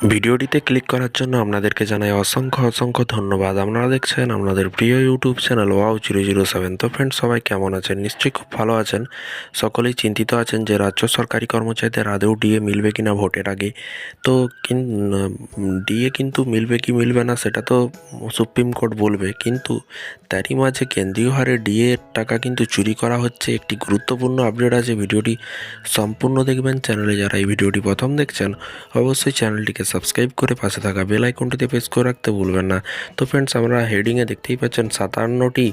ভিডিওটিতে ক্লিক করার জন্য আপনাদেরকে জানাই অসংখ্য অসংখ্য ধন্যবাদ। আপনারা দেখছেন আপনাদের প্রিয় YouTube channel wow zero zero seven তো ফ্রেন্ডস সবাই কেমন আছেন? নিশ্চয়ই খুব ভালো আছেন। সকলেই চিন্তিত আছেন যে রাজ্য সরকারি কর্মচারীদের আদৌ ডিএ মিলবে কি না ভোটের আগে। তো ডিএ কিন্তু মিলবে কি মিলবে না সেটা তো সুপ্রিম কোর্ট বলবে। কিন্তু তারই মাঝে কেন্দ্রীয় হারে ডিএ টাকা কিন্তু চুরি করা হচ্ছে। একটি গুরুত্বপূর্ণ আপডেট আছে। ভিডিওটি সম্পূর্ণ দেখবেন। চ্যানেলে যারা এই ভিডিওটি প্রথম দেখছেন, অবশ্যই চ্যানেলটিকে সাবস্ক্রাইব করে পাশে থাকা বেল আইকনটিতে প্রেস করে রাখতে ভুলবেন না। তো ফ্রেন্ডস আমরা হেডিংয়ে দেখতেই পাচ্ছেন সাতান্নটি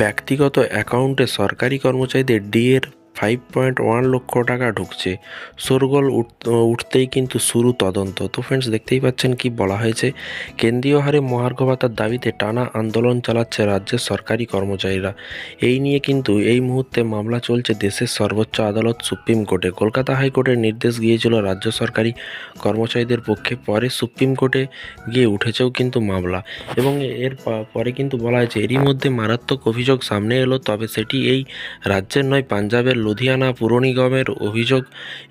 ব্যক্তিগত অ্যাকাউন্টে সরকারি কর্মচারীদের ডিএর ফাইভ পয়েন্ট ওয়ান লক্ষ টাকা ঢুকছে। শোরগোল উঠ- উঠতেই কিন্তু শুরু তদন্ত। তো ফ্রেন্ডস দেখতেই পাচ্ছেন কি বলা হয়েছে। কেন্দ্রীয় হারে মহার্ঘ ভাতার দাবিতে টানা আন্দোলন চালাচ্ছে রাজ্যের সরকারি কর্মচারীরা। এই নিয়ে কিন্তু এই মুহূর্তে মামলা চলছে দেশের সর্বোচ্চ আদালত সুপ্রিম কোর্টে। কলকাতা হাইকোর্টের নির্দেশ গিয়েছিল রাজ্য সরকারি কর্মচারীদের পক্ষে। পরে সুপ্রিম কোর্টে গিয়ে উঠেছেও কিন্তু মামলা। এবং এর পরে কিন্তু বলা হয়েছে, এরই মধ্যে মারাত্মক অভিযোগ সামনে এলো, তবে সেটি এই রাজ্যের নয়, পাঞ্জাবের লুধিয়ানা পুর নিগমের অভিযোগ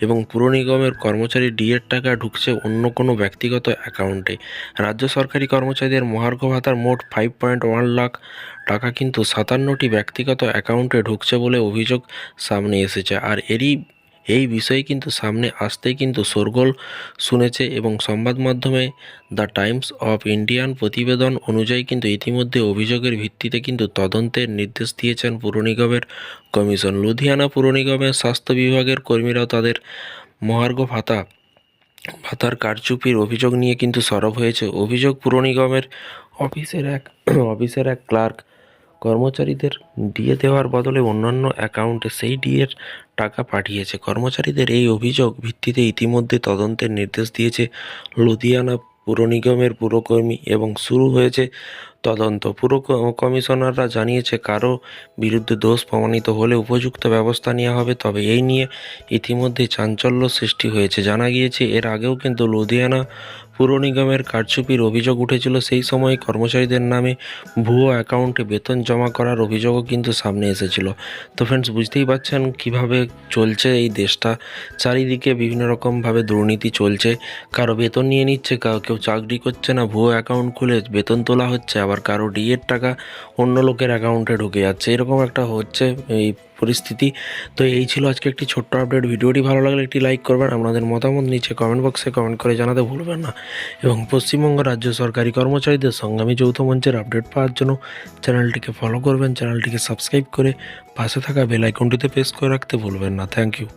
এবং পুর নিগমের কর্মচারী ডিএর টাকা ঢুকছে অন্য কোনো ব্যক্তিগত অ্যাকাউন্টে। রাজ্য সরকারি কর্মচারীদের মহার্ঘ ভাতার মোট ফাইভ পয়েন্ট ওয়ান লাখ টাকা কিন্তু সাতান্নটি ব্যক্তিগত অ্যাকাউন্টে ঢুকছে বলে অভিযোগ সামনে এসেছে। আর এরই এই বিষয়ে কিন্তু সামনে আসতেই কিন্তু শোরগোল শুনেছে এবং সংবাদ মাধ্যমে দ্য টাইমস অফ ইন্ডিয়ান প্রতিবেদন অনুযায়ী কিন্তু ইতিমধ্যে অভিযোগের ভিত্তিতে কিন্তু তদন্তের নির্দেশ দিয়েছেন পুর নিগমের কমিশন। লুধিয়ানা পুর নিগমের স্বাস্থ্য বিভাগের কর্মীরাও তাদের মহার্ঘ ভাতা, ভাতার কারচুপির অভিযোগ নিয়ে কিন্তু সরব হয়েছে। অভিযোগ পুর নিগমের অফিসের এক অফিসের এক ক্লার্ক কর্মচারীদের ডিএ দেওয়ার বদলে অন্যান্য অ্যাকাউন্টে সেই ডিএর টাকা পাঠিয়েছে। কর্মচারীদের এই অভিযোগ ভিত্তিতে ইতিমধ্যে তদন্তের নির্দেশ দিয়েছে লুধিয়ানা পুর নিগমের পুরকর্মী এবং শুরু হয়েছে তদন্ত। পুর কমিশনাররা জানিয়েছে কারও বিরুদ্ধে দোষ প্রমাণিত হলে উপযুক্ত ব্যবস্থা নেওয়া হবে, তবে এই নিয়ে ইতিমধ্যে চাঞ্চল্য সৃষ্টি হয়েছে। জানা গিয়েছে, এর আগেও কিন্তু লুধিয়ানা পুর নিগমের কারচুপির অভিযোগ উঠেছিল, সেই সময় কর্মচারীদের নামে ভুয়ো অ্যাকাউন্টে বেতন জমা করার অভিযোগও কিন্তু সামনে এসেছিল। তো ফ্রেন্ডস বুঝতেই পারছেন কীভাবে চলছে এই দেশটা। চারিদিকে বিভিন্ন রকমভাবে দুর্নীতি চলছে। কারও বেতন নিয়ে নিচ্ছে কারও কেউ চাকরি করছে না, ভুয়ো অ্যাকাউন্ট খুলে বেতন তোলা হচ্ছে, আবার কারও ডিএর টাকা অন্য লোকের অ্যাকাউন্টে ঢুকে যাচ্ছে। এরকম একটা হচ্ছে এই পরিস্থিতি। তো এই ছিল আজকে একটি ছোট্ট আপডেট ভিডিওটি ভালো লাগলে একটি লাইক করবেন, আপনাদের মতামত নিচে কমেন্ট বক্সে কমেন্ট করে জানাতে ভুলবেন না। এবং পশ্চিমবঙ্গ রাজ্য সরকারি কর্মচারীদের সংগ্রামী যৌথ মঞ্চের আপডেট পাওয়ার জন্য চ্যানেলটিকে ফলো করবেন, চ্যানেলটিকে সাবস্ক্রাইব করে পাশে থাকা বেল আইকনটিতে প্রেস করে রাখতে ভুলবেন না। Thank you